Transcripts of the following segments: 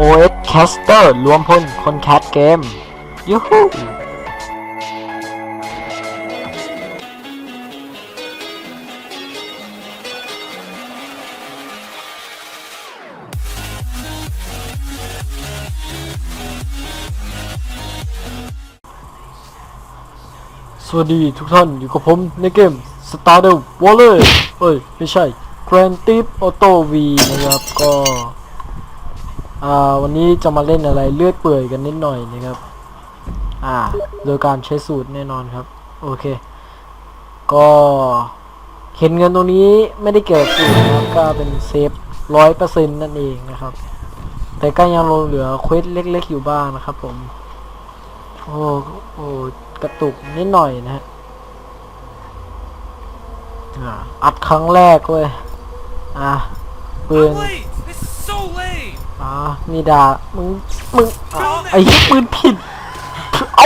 OS Caster รวมพลคนแคสเกม ยูฮูสวัสดีทุกท่านอยู่กับผมในเกม Stardew Valley เอ้ย ไม่ใช่ Grand Theft Auto V นะครับก็ อ่าวันนี้จะมาเล่นอะไรเลือดเปื่อยกันนิดหน่อยนะครับ อ่า โดยการใช้สูตรแน่นอนครับ โอเค ก็เห็นเงินตรงนี้ไม่ได้เกี่ยวกับสูตรนะครับก็เป็นเซฟร้อยเปอร์เซ็นต์นั่นเองนะครับ แต่ก็ยังลงเหลือเควสเล็ก ๆ อยู่บ้างนะครับ ผม โอ้โอ้กระตุกนิดหน่อยนะฮะอัดครั้งแรกเว้ยอะปืน Wait! This is so lame! อ่ามีดามึง มึงอะไอ้เหี้ยปืนผิด เอ้า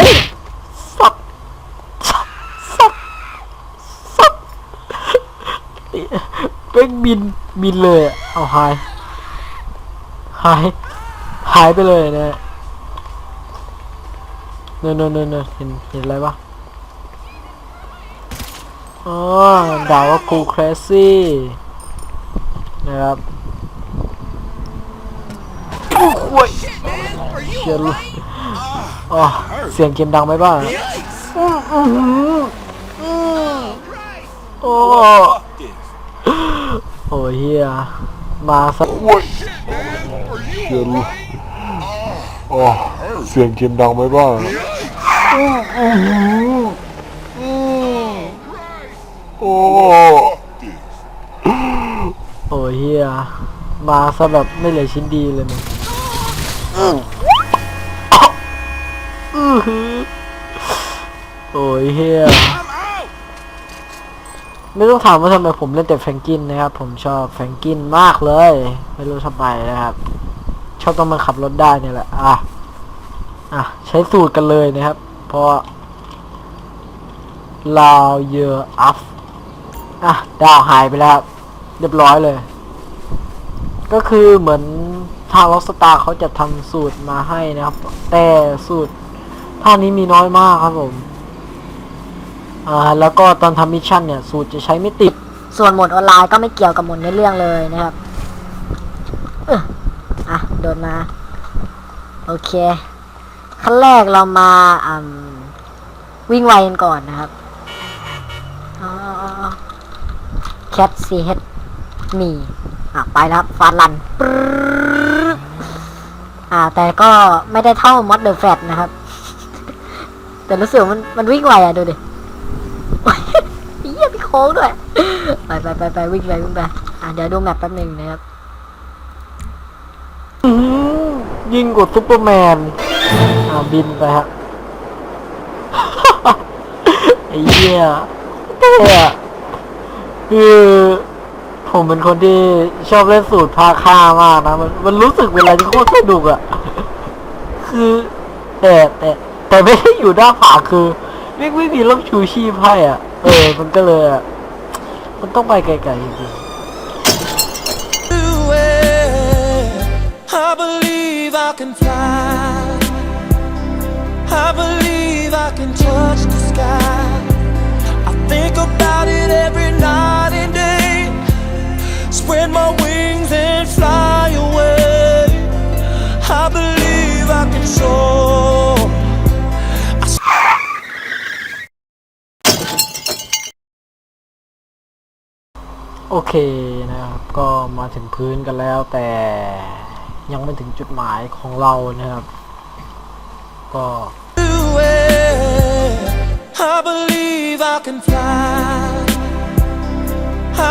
สัตสัตสัตสัตเป็นบิน บินเลยอะเอาหาย หาย หายไปเลยนะเนอะเนอะเนอะเนเห็น เห็นอะไรปะอ๋อด่าว่ากูแครซี่นะครับ โอ้โหย Man, are you เชียร์ลูก alright? อ๋อเสียงเกมดังไหมบ้าง Yikes! โอ้ Fuck this. โอ้เฮียมาสักเสียงอ๋อเสียงเกมดังไหมบ้างโอ้โอ้เฮียมาซะแบบไม่เหลือชิ้นดีเลยมึง อือหือโอ้ยเฮียไม่ต้องถามว่าทำไมผมเล่นแต่แฟงกินนะครับ ผมชอบแฟงกินมากเลย ไม่รู้ทำไมนะครับ ชอบต้องมาขับรถได้เนี่ยแหละอะอะใช้สูตรกันเลยนะครับ เพราะลาวเยออัฟอะดาวหายไปแล้วครับเรียบร้อยเลย ก็คือเหมือนทางล็อกสตาร์เขาจะทำสูตรมาให้นะครับ แต่สูตราคนี้มีน้อยมากครับผม อ่า แล้วก็ตอนทำมิชชั่นเนี่ย สูตรจะใช้ไม่ติด ส่วนหมดออนไลน์ก็ไม่เกี่ยวกับหมดในเรื่องเลยนะครับอะ โดนมา โอเค ขั้นแรกเรามาอืมวิ่งไวกันก่อนนะครับแคทซีเฮดมีอะ ไปแล้วครับฟาดลันอ่า แต่ก็ไม่ได้เท่ามอดเดอร์แฟตนะครับ แต่รู้สึกมันมันวิ่งไวอะดูดิโอ้ยเหี้ยพี่โค้งด้วย ไปไปไปไปวิ่งไปวิ่งไปอะเดี๋ยวดูแมปแป๊บหนึ่งนะครับยิงกดซุปเปอร์แมนอ่าบินไปฮะไอ้เหี้ยเท่อะคือผมเป็นคนที่ชอบเล่นสูตรพาค่ามากนะ มันมันรู้สึกเวลาที่โคตรสนุกอะคือแต่แต่ แต่ไม่ได้อยู่ด้านขวาคือไม่ไม่มีร่มชูชีพให้อะ เออ มันก็เลยอะมันต้องไปไกลๆจริงๆ I believe I can fly. I believe I can touch the sky. I think about it every night and day. Spread my wings โอเคนะครับ ก็มาถึงพื้นกันแล้วแต่ยังไม่ถึงจุดหมายของเรานะครับ ก็ I believe I can fly.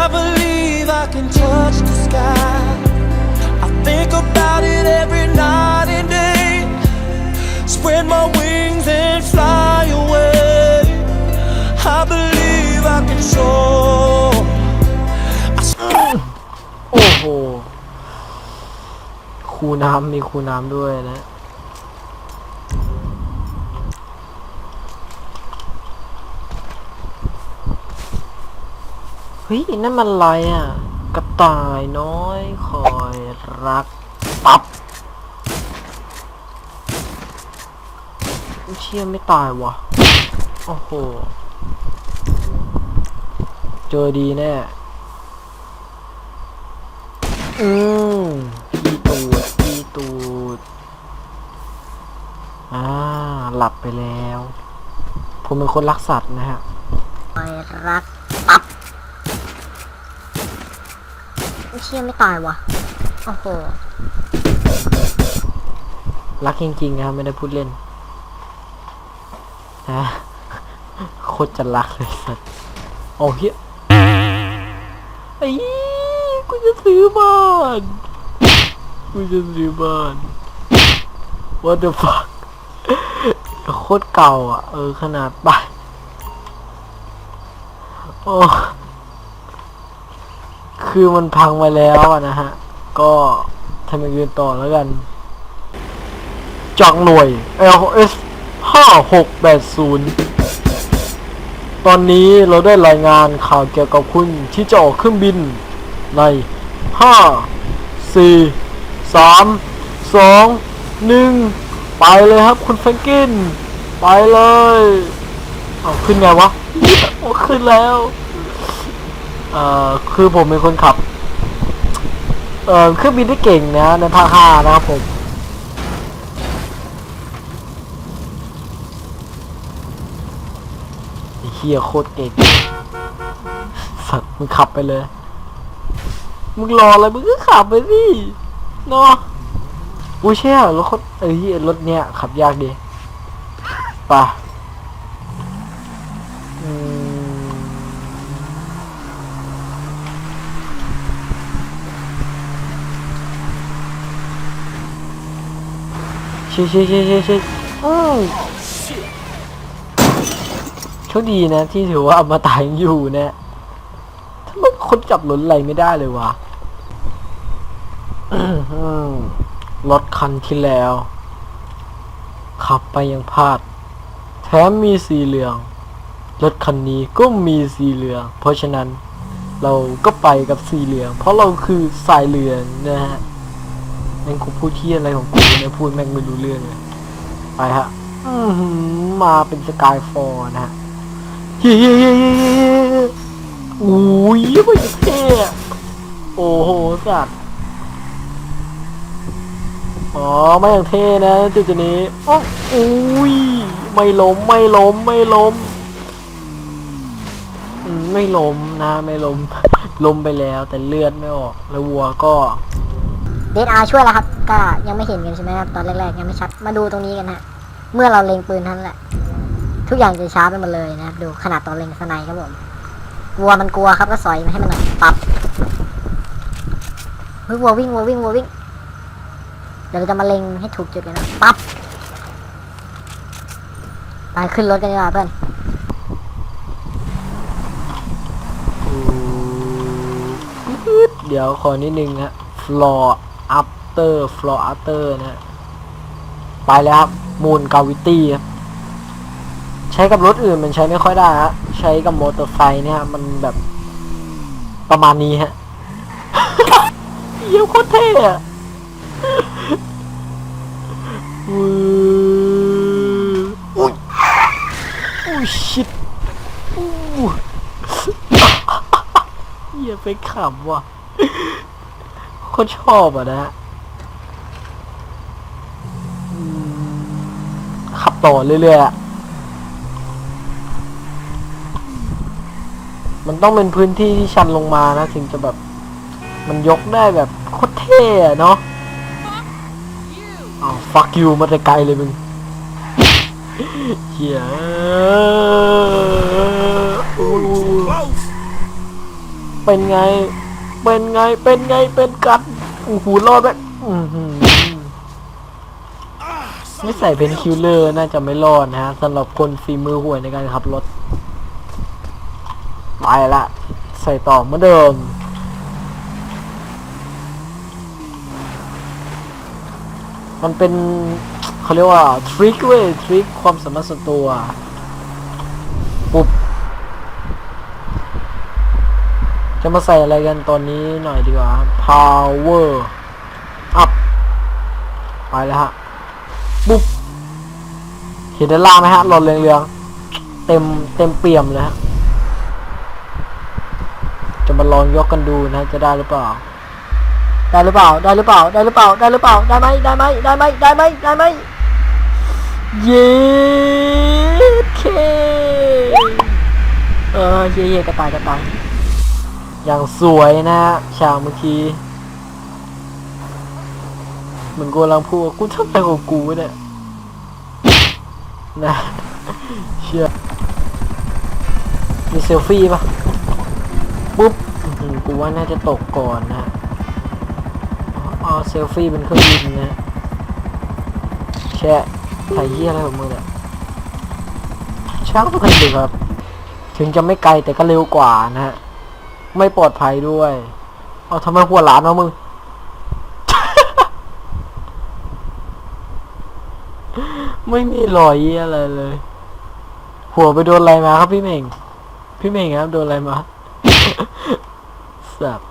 I believe I can touch the sky. I think about it every night and day. Spread my wings and fly away. I believe I can soar. คูน้ำมีคูน้ำด้วยนะเฮ้ยนั่นมันอะไรอะกระต่ายน้อยคอยรักปับเชี่ยไม่ตายวะโอ้โห เจอดีแน่ อืม อ่า หลับไปแล้ว ผมเป็นคนรักสัตว์นะฮะไปรักปับเชี่ยไม่ตายวะโอ้โห รักจริงๆนะครับไม่ได้พูดเล่นนะโคตรจะรักเลยสัตว์โอ้เฮียไอ้กูจะซื้อบ้านกูจะซื้อบ้าน what the fuck โคตรเก่าอะ เออขนาดบ้านโอ้คือมันพังไปแล้วอะนะฮะ ก็ทำอย่างอื่นต่อแล้วกัน จากหน่วย LS 5680 ตอนนี้เราได้รายงานข่าวเกี่ยวกับคุณที่จะออกเครื่องบินใน 5 4 3 2 1 ไปเลยครับคุณแฟรงกิน ไปเลยเอาขึ้นไงวะโอ้ขึ้นแล้วเอ่อคือผมเป็นคนขับ เอ่อเครื่องบินที่เก่งนะในภาค5นะครับผมเฮียโคตรเก่งสัตว์มึงขับไปเลย มึงรออะไรมึงก็ขับไปสิเนาะ อุ้ยเชี่ยรถเอ้ยรถเนี้ยขับยากดีป่ะชี่ยเชี่ยเชี่ยเชี่ยเชี่ยอืมโชคดีนะ ที่ถือว่าอมตะยังอยู่เนี่ยถ้ามันคนจับรถอะไรไม่ได้เลยวะ รถคันที่แล้ว ขับไปยังพลาด แถมมีสีเหลือง รถคันนี้ก็มีสีเหลือง เพราะฉะนั้นเราก็ไปกับสีเหลือง เพราะเราคือสายเหลืองนะฮะแม่งกูพูดที่อะไรของกูเนี่ยพูดแม่งไม่รู้เรื่องเลยไปฮะมาเป็นสกายฟอร์นะฮะเฮ้ยโอ้ยมันจะเท่โอ้โหสัตว์ อ๋อไม่อย่างเท่นะจุดจุดนี้โอ้อุ้ยไม่ล้มไม่ล้มไม่ล้มไม่ล้มนะไม่ล้มล้มไปแล้วแต่เลือดไม่ออก แล้ววัวก็เดนอาช่วยแล้วครับ ก็ยังไม่เห็นกันใช่ไหมครับตอนแรกๆยังไม่ชัดมาดูตรงนี้กันฮะเมื่อเราเล็งปืนท่านั้นแหละ ทุกอย่างจะช้าไปหมดเลยนะครับดูขนาดตอนเล็งสไนด์ครับผมวัวมันกลัวครับก็สอยมาให้มันหน่อยปับเฮ้ยวัววิ่งวัววิ่งวัววิ่ง เดี๋ยวเราจะมาเล็งให้ถูกจุดกันนะปั๊บไปขึ้นรถกันดีกว่าเพื่อนเดี๋ยวขอนิดนึงฮะ floor after floor after นะฮะ ไปแล้วครับ moon gravity ครับใช้กับรถอื่นมันใช้ไม่ค่อยได้ฮะ ใช้กับมอเตอร์ไซค์เนี่ยมันแบบประมาณนี้ฮะเยี่ยมโคตรเท่อะวืออุ้ยอุ้ย ชิตอู้เยี่ยไปขำว่ะโคตรชอบอะนะฮะอืมขับต่อเรื่อยๆอะมันต้องเป็นพื้นที่ที่ชันลงมานะถึงจะแบบ มันยกได้แบบโคตรเท่อะเนาะอ้าว fuck you มาแต่ไกลเลยมึง เฮียอู้เป็นไง เป็นไง เป็นไง เป็นกันโอ้โหรอดแบบอื้อหือไม่ใส่เป็นคิวเลอร์น่าจะไม่รอดนะฮะสำหรับคนฝีมือห่วยในการขับรถ ไปละ ใส่ต่อเหมือนเดิมมันเป็น เขาเรียกว่าทริคเว้ยทริคความสามารถส่วนตัวปุ๊บจะมาใส่อะไรกันตอนนี้หน่อยดีกว่า power up ไปแล้วฮะปุ๊บเห็นด้านล่างไหมฮะหลอดเรืองๆเต็มเต็มเปี่ยมเลยฮะจะมาลองยกกันดูนะจะได้หรือเปล่า ได้หรือเปล่า ได้หรือเปล่า ได้หรือเปล่า ได้หรือเปล่า ได้ไหมได้ไหมได้ไหมได้ไหมได้ไหม เย้เคเออเย่เย่กระต่ายกระต่ายอย่างสวยนะฮะฉากเมื่อกี้เหมือนกูกำลังพูดว่ากูทำอะไรของกูเนี่ยนะเชื่อมีเซลฟี่ปะปุ๊บอื้อหือกูว่าน่าจะตกก่อนนะอ๋อเซลฟี่เป็นเครื่องบินนะแช่ะถ่ายเยี่ยอะไรของมึงเนี่ยช่างทุกคนดูครับ ถึงจะไม่ไกลแต่ก็เร็วกว่านะฮะ ไม่ปลอดภัยด้วย เอาทำไมหัวหลานเอามึง ไม่มีรอยเยี่ยอะไรเลย หัวไปโดนอะไรมาครับพี่เม่ง พี่เม่งครับโดนอะไรมาสับ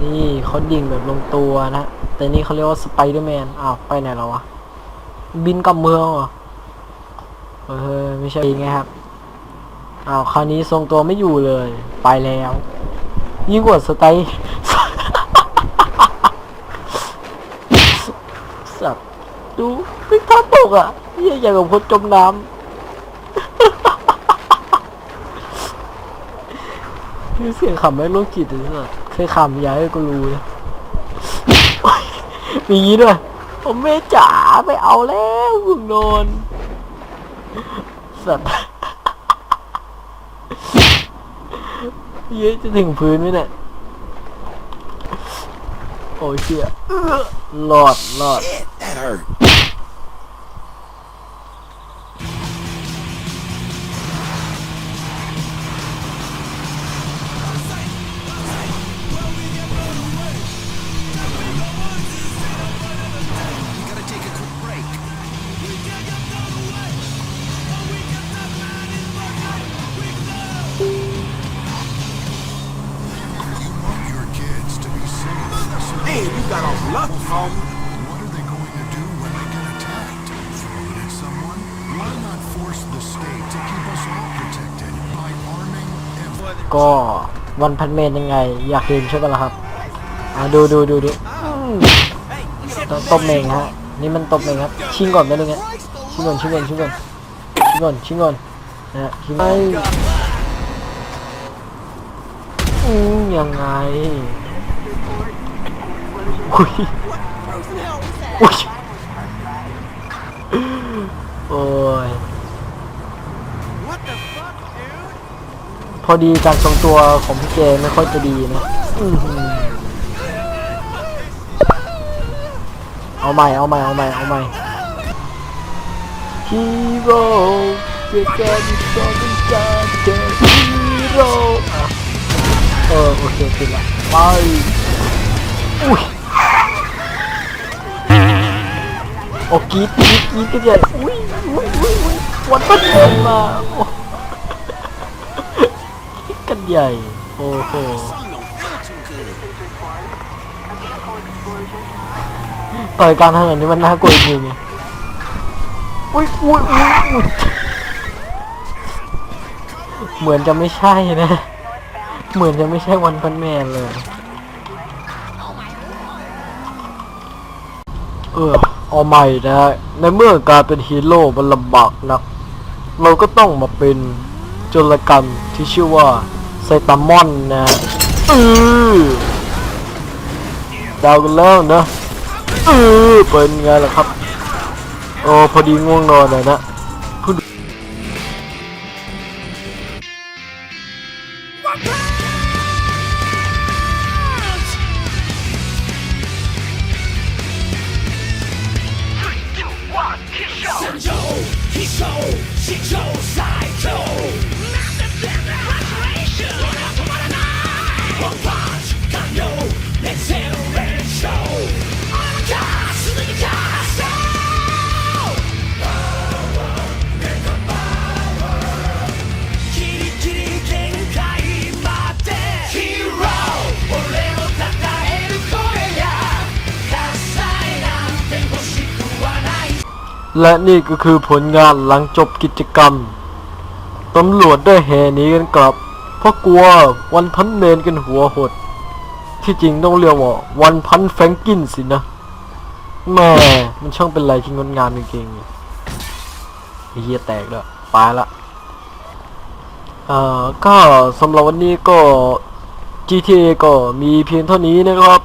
นี่เขาดิ่งแบบลงตัวนะ แต่นี่เขาเรียกว่าสไปเดอร์แมนอ้าวไปไหนแล้ววะ บินกับเมืองเหรอเออไม่ใช่ไงครับอ้าวคราวนี้ทรงตัวไม่อยู่เลย ไปแล้ว ยิ่งกว่าสไตสัตว์ดูไม่ท่าตกอะเหี้ยอย่างกับคนจมน้ำคือเสียงขำไม่โรคจิตเลยสัสเคยขำย้ายก็รู้นะ มีอย่างนี้ด้วยผมไม่จ๋าไม่เอาแล้วมึงโดนสัตว์เย้จะถึงพื้นไหมเนี่ยโอ้ยเชี่ยหลอดหลอด you got off lucky, homie. What are they going to do when they get attacked? Throw it at someone? Why not force the state to keep us all protected by arming everyone? ก็วันพันเมนยังไง อยากเห็นใช่ปะล่ะครับ อ่าดูดูดูดูอืมตตบเมงฮะ นี่มันตบเมงครับ ชิงก่อนได้เลยไงชิงก่อนชิงก่อนชิงก่อนชิงก่อนชิงก่อนนะฮะชิงไงอืมยังไง อุ้ยอุ้ยโอ้ยพอดีการทรงตัวของพี่เจไม่ค่อยจะดีนะเอาใหม่เอาใหม่เอาใหม่เอาใหม่ฮีโร่เกิดการที่สองเป็นการเจอฮีโร่เออโอเคขึ้นละไปอุ้ย โอ้กรีดกรีดกรีดกันใหญ่อุ้ยอุ้ยอุ้ยอุ้ยวันพันเดินมาโอ้กันใหญ่ โอ้โหต่อยกลารถนนนี่มันน่ากลัวจริงๆอุ้ยอุ้ยอุ้ยอุ้ยเหมือนจะไม่ใช่นะ เหมือนจะไม่ใช่วันพันแมนเลย เออ เอาใหม่นะฮะในเมื่อการเป็นฮีโร่มันลำบากนักเราก็ต้องมาเป็นจรกรรมที่ชื่อว่าไซตามอนนะเออดาวกันแล้วนะเออเป็นไงล่ะครับโอ้พอดีง่วงนอนเลยนะ และนี่ก็คือผลงานหลังจบกิจกรรม ตำรวจได้แห่หนีกันกลับ เพราะกลัววันพันเมนกันหัวหด ที่จริงต้องเรียกว่าวันพันแฟงกินสินะแม่มันช่างเป็นไรที่งดงามจริงๆเฮียแตกแล้วไปละเอ่าก็สำหรับวันนี้ก็ GTA ก็มีเพียงเท่านี้นะครับ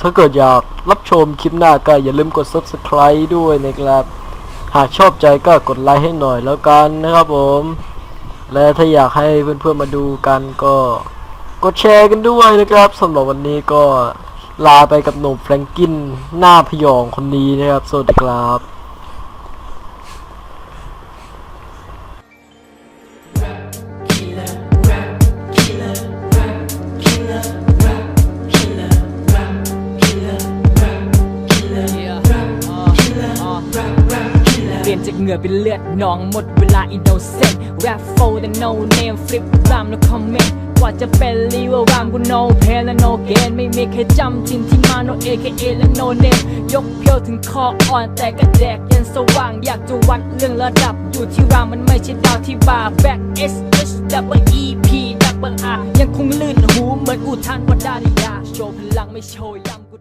ถ้าเกิดอยากรับชมคลิปหน้าก็อย่าลืมกด subscribe ด้วยนะครับ หากชอบใจก็กดไลค์ให้หน่อยแล้วกันนะครับผม และถ้าอยากให้เพื่อนๆมาดูกันก็กดแชร์กันด้วยนะครับสำหรับวันนี้ก็ลาไปกับหนุ่มแฟรงกินหน้าพยองคนนี้นะครับ สวัสดีครับ เหงื่อเป็นเลือดนองหมดเวลาอินโนเซนต์ rap for the no name flip รามแล้วคอมเมนต์กว่าจะเป็นรีวรามกู no pain และ no gain ไม่มีใครจำทินที่มา no aka และ no name ยกเพียวถึงคออ่อนแต่ก็แดกยันสว่างอยากจะวัดเรื่องระดับอยู่ที่รามมันไม่ใช่ดาวที่บาร์ back S H double E P double R ยังคงลื่นหูเหมือนอุทานวดานิยาโชว์พลังไม่โชว์ยำ